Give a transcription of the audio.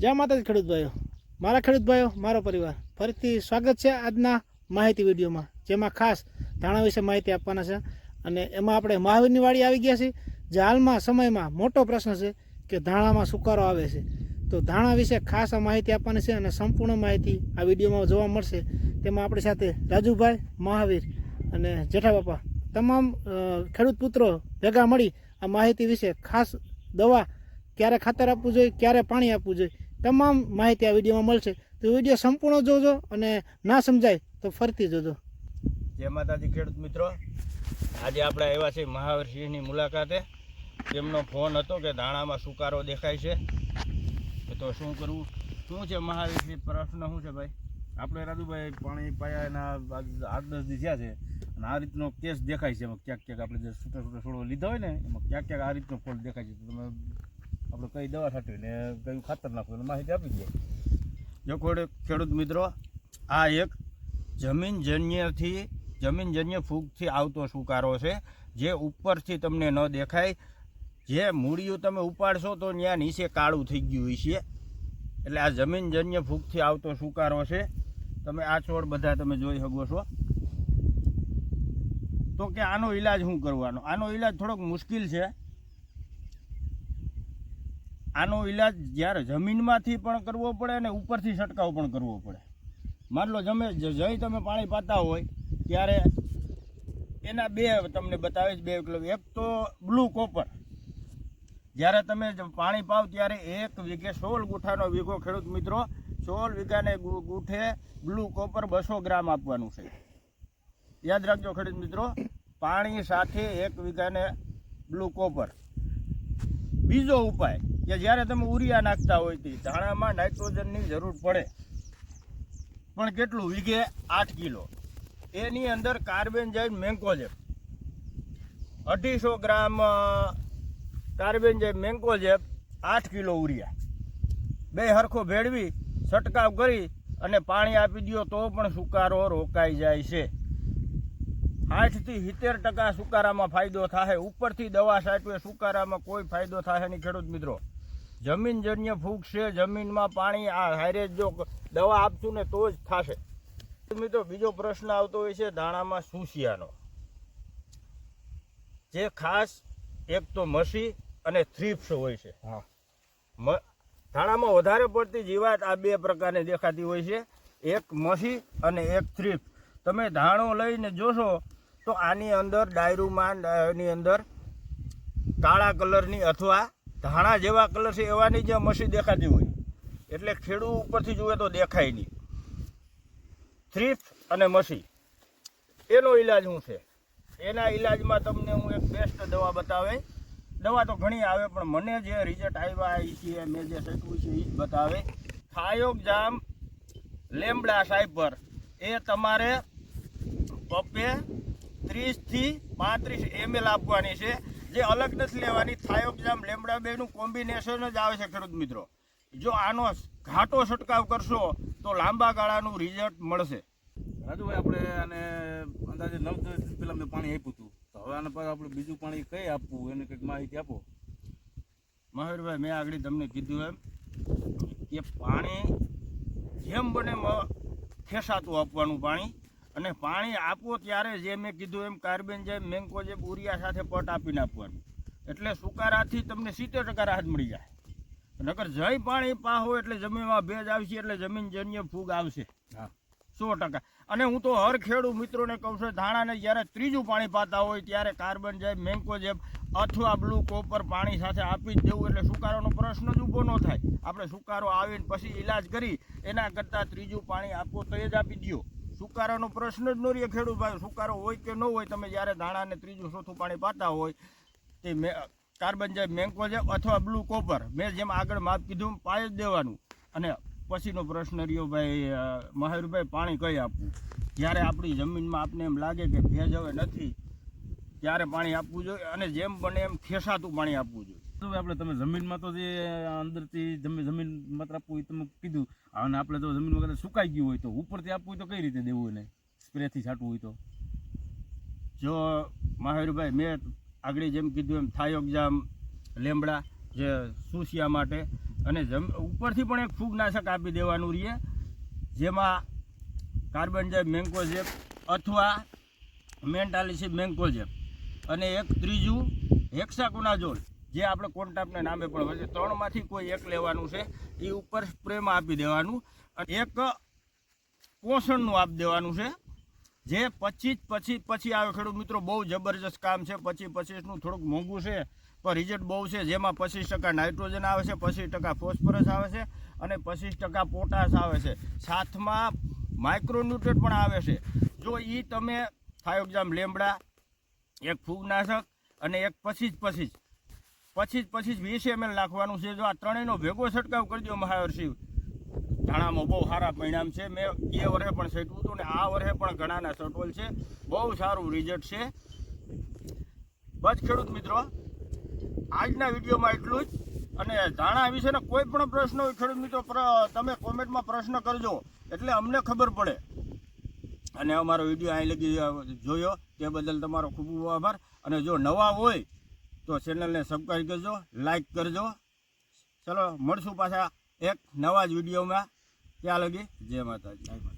જય માતાજી ખેડૂત ભાઈઓ. મારા ખેડૂત ભાઈઓ, મારો પરિવાર. ફરીથી સ્વાગત છે આજના માહિતી વિડીયોમાં, જેમાં ખાસ ધાણા વિશે માહિતી આપવાના છે. અને એમાં આપણે મહાવીરની વાડી આવી ગયા છીએ, જે હાલમાં સમયમાં મોટો પ્રશ્ન છે કે ધાણામાં સુકારો આવે છે. તો ધાણા વિશે ખાસ આ માહિતી આપવાની છે અને સંપૂર્ણ માહિતી આ વિડીયોમાં જોવા મળશે. તેમાં આપણી સાથે રાજુભાઈ મહાવીર અને જેઠા બાપા. તમામ ખેડૂત પુત્રો ભેગા મળી આ માહિતી વિશે ખાસ દવા ક્યારે ખાતર આપવું જોઈએ, ક્યારે પાણી આપવું જોઈએ તમામ માહિતી આ વિડીયોમાં મળશે. તો વીડિયો સંપૂર્ણ જોજો અને ના સમજાય તો ફરતી જોજો. જય માતાજી ખેડૂત મિત્રો. આજે આપણે આવ્યા છીએ મહાવીરસિંહની મુલાકાતે. તેમનો ફોન હતો કે દાણામાં સુકારો દેખાય છે. એ તો શું કરવું? શું છે મહાવીરસિંહ? પ્રશ્ન શું છે ભાઈ? આપણે રાજુભાઈ પાણી પાયાના આજ- આઠ દસ દી થયા છે. અને આ રીતનો કેસ દેખાય છે. એમાં ક્યાંક ક્યાંક આપણે જે છૂટા છૂટા છોડો લીધા હોય ને એમાં ક્યાંક ક્યાંક આ રીતનો ફોલ્ટ દેખાય છે. તમે આપણે કઈ દવા છાંટવી ને કયું ખાતર નાખવું માહિતી આપી દઈએ. જો કોઈ ખેડૂત મિત્રો, આ એક જમીનજન્યથી જમીનજન્ય ફૂગથી આવતો સુકારો છે, જે ઉપરથી તમને ન દેખાય. જે મૂળિયું તમે ઉપાડશો તો ત્યાં નીચે કાળું થઈ ગયું છે એટલે આ જમીનજન્ય ફૂગથી આવતો સુકારો છે. તમે આ છોડ બધા તમે જોઈ શકો છો. તો કે આનો ઈલાજ શું કરવાનો? આનો ઈલાજ થોડોક મુશ્કેલ છે. આનો ઈલાજ જ્યારે જમીનમાંથી પણ કરવો પડે અને ઉપરથી છંટકાવ પણ કરવો પડે. માન લો જમે જઈ તમે પાણી પાતા હોય, ત્યારે એના બે તમને બતાવીશ, બે એક તો બ્લુ કોપર. જ્યારે તમે પાણી પાવ ત્યારે એક વીઘે સોળ ગુઠાનો વીઘો, ખેડૂત મિત્રો, સોળ વીઘાને ગુઠે બ્લુ કોપર બસો ગ્રામ આપવાનું છે. યાદ રાખજો ખેડૂત મિત્રો, પાણી સાથે એક વીઘાને બ્લુ કોપર. બીજો ઉપાય કે જ્યારે તમે ઉરિયા નાખતા હોય તે, ધાણામાં નાઇટ્રોજનની જરૂર પડે. પણ કેટલું? વીઘે આઠ કિલો. એની અંદર કાર્બન જાય મેન્કોજેબ અઢીસો ગ્રામ કાર્બન જાય મેન્કોજેબ આઠ કિલો ઉરિયા. બે હરખો ભેળવી, છંટકાવ કરી અને પાણી આપી દો તો પણ સુકારો રોકાઈ જાય છે. આઠથી સિત્તેર ટકા સુકારામાં ફાયદો થાય. ઉપરથી દવા છાંટવે સુકારામાં કોઈ ફાયદો થાય નહીં, ખેડૂત મિત્રો. જમીનજન્ય ફૂગ છે જમીનમાં પાણી આ હારે જો દવા આપશું ને તો જ થશે. મિત્રો બીજો પ્રશ્ન આવતો હોય છે દાણામાં સુસિયાનો. જે ખાસ એક તો મસી અને થ્રીપ્સ હોય છે. હા. મ- ધાણામાં વધારે પડતી જીવાત આ બે પ્રકારની દેખાતી હોય છે. એક મસી અને એક થ્રીપ તમે ધાણો લઈને જોશો તો આની અંદર ડાયરુમાં એની અંદર કાળા કલરની અથવા ધાણા જેવા કલર છે એવાની જે મસી દેખાતી હોય. એટલે ખેડૂ ઉપરથી જુએ તો દેખાય નહીં. થ્રીફ અને મસી એનો ઈલાજ શું છે? એના ઈલાજમાં તમને હું એક બેસ્ટ દવા બતાવે. દવા તો ઘણી આવે, પણ મને જે રિઝલ્ટ આવ્યા એ છે, મેં જે શીખવું છે એ જ બતાવે. થાયોગજામ લેમડા સાઈપર એ તમારે પપ્પે ત્રીસથી પાંત્રીસ એમએલ આપવાની છે. જે અલગ નથી લેવાની થાયોક્ઝામ લેમડા બેનું કોમ્બિનેશન જ આવે છે ખેડૂત મિત્રો. જો આનો ઘાટો છંટકાવ કરશો તો લાંબા ગાળાનું રિઝલ્ટ મળશે. રાજુભાઈ આપણે આને અંદાજે નવ દિવસ પહેલાં મેં પાણી આપ્યું હતું. તો હવે આના પર આપણે બીજું પાણી કઈ આપવું? એને કંઈક માહિતી આપો. મહેરભાઈ મેં આગળ તમને કીધું એમ કે પાણી જેમ બને ખેસાતું આપવાનું પાણી. અને પાણી આપો ત્યારે જે મેં કીધું એમ કાર્બન જેમ મેંગો જેમ ઉરિયા સાથે પટ આપીને આપવાનું. એટલે સુકારાથી તમને સિત્તેર ટકા રાહત મળી જાય. નકર જય પાણી પાહો એટલે જમીનમાં ભેજ આવશે એટલે જમીનજન્ય ફૂગ આવશે. હા. સો ટકા. અને હું તો હર ખેડૂત મિત્રોને કહું છું ધાણાને જ્યારે ત્રીજું પાણી પાતા હોય ત્યારે કાર્બન જેબ મેન્કો જેબ અથવા બ્લુ કોપર પાણી સાથે આપી જ દેવું એટલે સુકારોનો પ્રશ્ન જ ઊભો ન થાય. આપણે સુકારો આવીને પછી ઈલાજ કરી એના કરતાં ત્રીજું પાણી આપો તો એ જ આપી દો સુકારાનો પ્રશ્ન જ ન રહે ખેડૂત ભાઈ. સુકારો હોય કે ન હોય, તમે જ્યારે ધાણાને ત્રીજું ચોથું પાણી પાતા હોય, તે કાર્બન જે મેન્કો જેબ અથવા બ્લુ કોપર, મેં જેમ આગળ માપ કીધું પાય જ દેવાનું. અને પછીનો પ્રશ્ન રહ્યો ભાઈ મહેરભાઈ, પાણી કઈ આપવું? જ્યારે આપણી જમીનમાં આપને એમ લાગે કે ભેજ હવે નથી, ત્યારે પાણી આપવું જોઈએ. અને જેમ બને એમ ખેસાતું પાણી આપવું જોઈએ. તો આપણે તમે જમીનમાં તો જે અંદરથી જમીન જમીન માત્ર આપવું એ તમે કીધું. અને આપણે તો જમીનમાં વગર સુકાઈ ગયું હોય તો ઉપરથી આપવું હોય તો કઈ રીતે દેવું એને? સ્પ્રેથી છાંટવું હોય તો. જો મહાવીરભાઈ મેં આગળ જેમ કીધું એમ થાયોગજામ લેમડા જે સુસિયા માટે અને જમ, ઉપરથી પણ એક ફૂગનાશક આપી દેવાનું રહીએ, જેમાં કાર્બન જેપ મેંગોઝેપ અથવા મેન્ટાલિસિપ મેન્કોઝેપ અને એક ત્રીજું હેક્સાકોનાઝોલ. જે આપણે કોન્ટાપના નામે પણ હોય છે. ત્રણમાંથી કોઈ એક લેવાનું છે. એ ઉપર સ્પ્રેમ આપી દેવાનું. અને એક પોષણનું આપી દેવાનું છે. જે પચીસ પછી પછી આવે. ખેડૂત મિત્રો, બહુ જબરજસ્ત કામ છે. પચીસ પચીસનું થોડુંક મોંઘું છે, પણ રિઝલ્ટ બહુ છે. જેમાં પચીસ ટકા નાઇટ્રોજન આવે છે, પચીસ ટકા ફોસ્ફરસ આવે છે અને પચીસ ટકા પોટાશ આવે છે. સાથમાં માઇક્રોન્યુટ્રેટ પણ આવે છે. જો એ તમે થાયોગ્રામ લેમડા, એક ફૂગનાશક અને એક પચીસ પચીસ પચીસ જ વીસ એમએલ નાખવાનું છે. જો આ ત્રણેયનો ભેગો છંટકાવ કરી દો મહાવર્ષી ધાણામાં બહુ સારા પરિણામ છે. મેં એ વર્ષે પણ છેટવું હતું ને આ વર્ષે પણ ઘણાના છટોલ છે. બહુ સારું રિઝલ્ટ છે. બસ ખેડૂત મિત્રો, આજના વિડીયોમાં એટલું જ. અને ધાણા વિશેના કોઈ પણ પ્રશ્ન હોય ખેડૂત મિત્રો તમે કોમેન્ટમાં પ્રશ્ન કરજો. એટલે અમને ખબર પડે. અને અમારો વીડિયો અહીં લગી જોયો. તે બદલ તમારો ખૂબ ખૂબ આભાર. અને જો નવા હોય તો ચેનલને સબસ્ક્રાઈબ કરજો લાઈક કરજો. ચલો, મળશું પાછા એક નવા જ વિડીયોમાં ત્યાં લગી જય માતાજી.